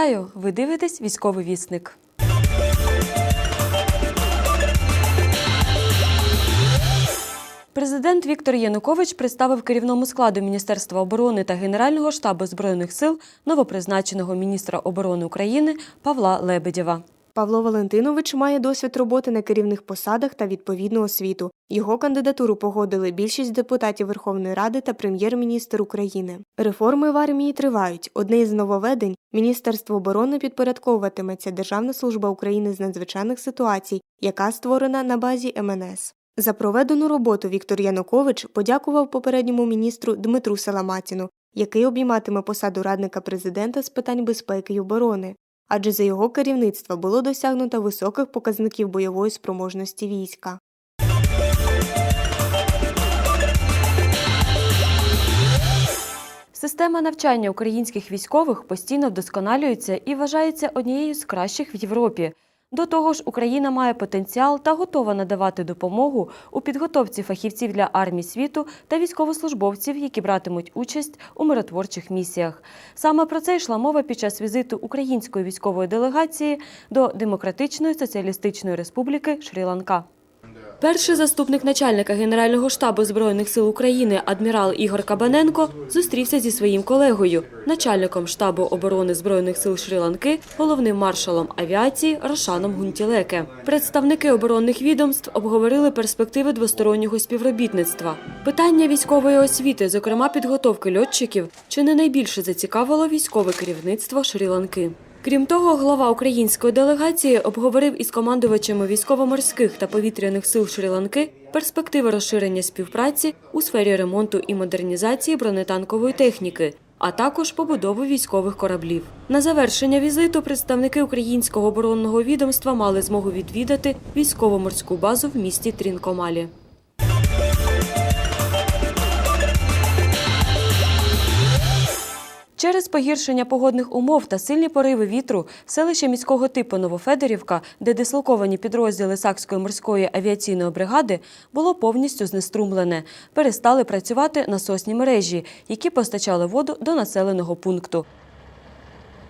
Вітаю! Ви дивитесь військовий вісник. Президент Віктор Янукович представив керівному складу Міністерства оборони та Генерального штабу збройних сил новопризначеного міністра оборони України Павла Лебедєва. Павло Валентинович має досвід роботи на керівних посадах та відповідну освіту. Його кандидатуру погодили більшість депутатів Верховної Ради та прем'єр-міністр України. Реформи в армії тривають. Одне із нововведень – Міністерство оборони підпорядковуватиметься Державна служба України з надзвичайних ситуацій, яка створена на базі МНС. За проведену роботу Віктор Янукович подякував попередньому міністру Дмитру Саламатіну, який обійматиме посаду радника президента з питань безпеки й оборони. Адже за його керівництва було досягнуто високих показників бойової спроможності війська. Система навчання українських військових постійно вдосконалюється і вважається однією з кращих в Європі. До того ж, Україна має потенціал та готова надавати допомогу у підготовці фахівців для армій світу та військовослужбовців, які братимуть участь у миротворчих місіях. Саме про це йшла мова під час візиту української військової делегації до Демократичної соціалістичної республіки Шрі-Ланка. Перший заступник начальника Генерального штабу Збройних сил України адмірал Ігор Кабаненко зустрівся зі своїм колегою, начальником штабу оборони Збройних сил Шрі-Ланки, головним маршалом авіації Рошаном Гунтілеке. Представники оборонних відомств обговорили перспективи двостороннього співробітництва. Питання військової освіти, зокрема підготовки льотчиків, чи не найбільше зацікавило військове керівництво Шрі-Ланки. Крім того, глава української делегації обговорив із командувачами військово-морських та повітряних сил Шрі-Ланки перспективи розширення співпраці у сфері ремонту і модернізації бронетанкової техніки, а також побудови військових кораблів. На завершення візиту представники українського оборонного відомства мали змогу відвідати військово-морську базу в місті Трінкомалі. Через погіршення погодних умов та сильні пориви вітру селище міського типу Новофедорівка, де дислоковані підрозділи Сакської морської авіаційної бригади, було повністю знеструмлене. Перестали працювати насосні мережі, які постачали воду до населеного пункту.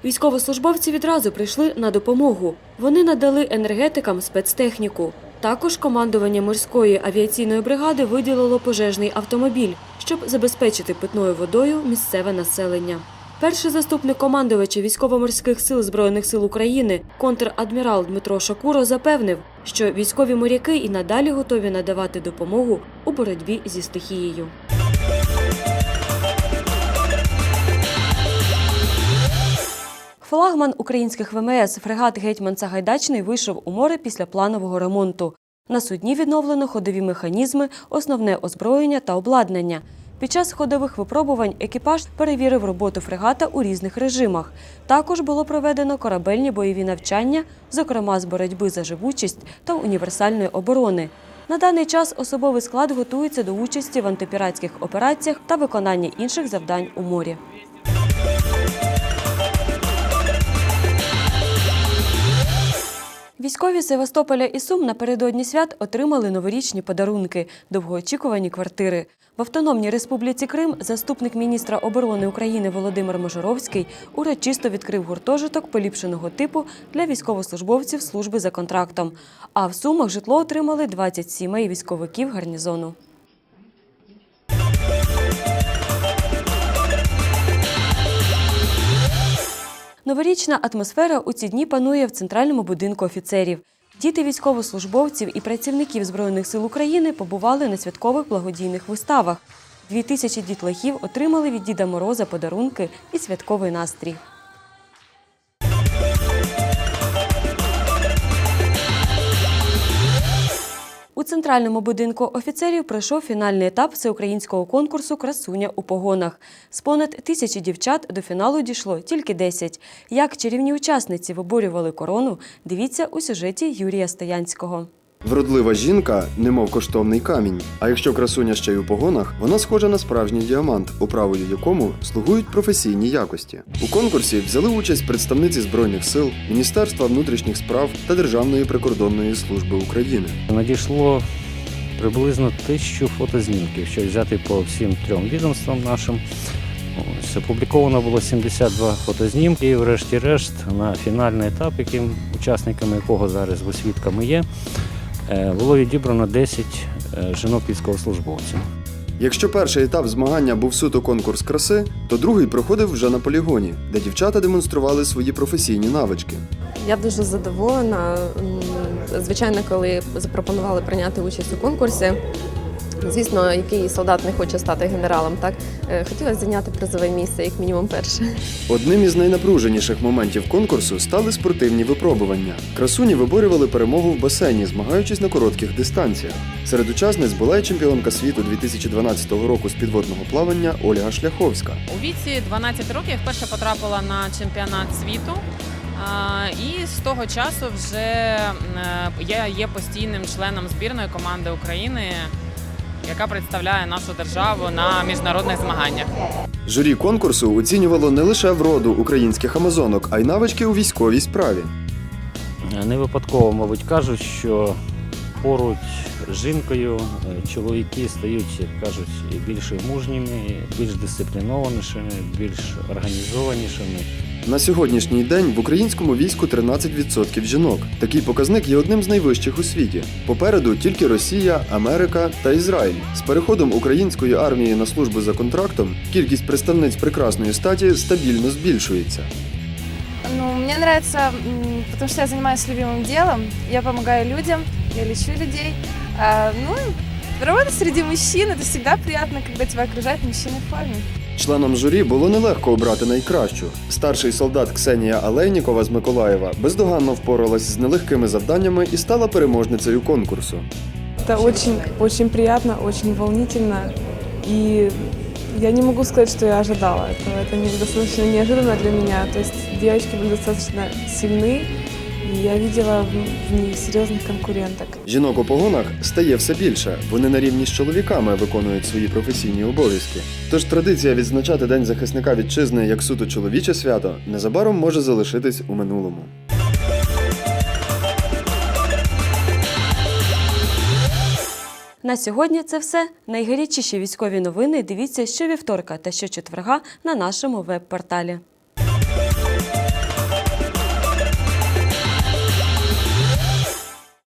Військовослужбовці відразу прийшли на допомогу. Вони надали енергетикам спецтехніку. Також командування морської авіаційної бригади виділило пожежний автомобіль, щоб забезпечити питною водою місцеве населення. Перший заступник командувача військово-морських сил Збройних сил України, контр-адмірал Дмитро Шакуро, запевнив, що військові моряки і надалі готові надавати допомогу у боротьбі зі стихією. Флагман українських ВМС фрегат Гетьман Сагайдачний вийшов у море після планового ремонту. На судні відновлено ходові механізми, основне озброєння та обладнання. Під час ходових випробувань екіпаж перевірив роботу фрегата у різних режимах. Також було проведено корабельні бойові навчання, зокрема з боротьби за живучість та універсальної оборони. На даний час особовий склад готується до участі в антипіратських операціях та виконання інших завдань у морі. Військові Севастополя і Сум напередодні свят отримали новорічні подарунки, довгоочікувані квартири. В Автономній Республіці Крим заступник міністра оборони України Володимир Можоровський урочисто відкрив гуртожиток поліпшеного типу для військовослужбовців служби за контрактом. А в Сумах житло отримали 20 сімей військовиків гарнізону. Новорічна атмосфера у ці дні панує в центральному будинку офіцерів. Діти військовослужбовців і працівників Збройних сил України побували на святкових благодійних виставах. Дві тисячі дітлахів отримали від Діда Мороза подарунки і святковий настрій. У центральному будинку офіцерів пройшов фінальний етап всеукраїнського конкурсу Красуня у погонах. З понад тисячі дівчат до фіналу дійшло тільки 10. Як чарівні учасниці виборювали корону, дивіться у сюжеті Юрія Стоянського. Вродлива жінка, немов коштовний камінь. А якщо красуня ще й у погонах, вона схожа на справжній діамант, управою якому слугують професійні якості. У конкурсі взяли участь представниці збройних сил, Міністерства внутрішніх справ та Державної прикордонної служби України. Надійшло приблизно тисячу фотознімків, що взяти по всім трьом відомствам нашим. Ось, опубліковано було 72 фотознімки, і врешті-решт на фінальний етап, яким учасниками якого зараз ви свідками є, було відібрано 10 е, жінок військовослужбовців. Якщо перший етап змагання був суто конкурс краси, то другий проходив вже на полігоні, де дівчата демонстрували свої професійні навички. Я дуже задоволена. Звичайно, коли запропонували прийняти участь у конкурсі. Звісно, який солдат не хоче стати генералом, так Е, хотілося зайняти призове місце, як мінімум, перше. Одним із найнапруженіших моментів конкурсу стали спортивні випробування. Красуні виборювали перемогу в басейні, змагаючись на коротких дистанціях. Серед учасниць була й чемпіонка світу 2012 року з підводного плавання Ольга Шляховська. У віці 12 років я вперше потрапила на чемпіонат світу. І з того часу вже е, я є постійним членом збірної команди України, яка представляє нашу державу на міжнародних змаганнях. Журі конкурсу оцінювало не лише вроду українських амазонок, а й навички у військовій справі. Не випадково, мабуть, кажуть, що поруч з жінкою е, чоловіки стають, як кажуть, більш мужніми, більш дисциплінованішими, більш організованішими. На сьогоднішній день в українському війську 13% жінок. Такий показник є одним з найвищих у світі. Попереду тільки Росія, Америка та Ізраїль. З переходом української армії на службу за контрактом кількість представниць прекрасної статі стабільно збільшується. Ну, мне нравится, м, потому что я занимаюсь любимым делом, я помогаю людям, я лечу людей. А, ну, работа среди мужчин, это всегда приятно, когда тебя окружают мужчины в форме. Членам журі було нелегко обрати найкращу. Старший солдат Ксенія Алейнікова з Миколаєва бездоганно впоралась з нелегкими завданнями і стала переможницею конкурсу. Это очень, очень приятно, очень волнительно. И я не могу сказать, что я ожидала этого. Это не, достаточно неожиданно для меня. То есть девочки были достаточно сильны, я видела в, в них серьезных конкуренток. Жінок у погонах стає все більше. Вони на рівні з чоловіками виконують свої професійні обов'язки. Тож традиція відзначати День захисника вітчизни як суто чоловіче свято незабаром може залишитись у минулому. На сьогодні це все. Найгарячіші військові новини дивіться щовівторка та щочетверга на нашому веб-порталі.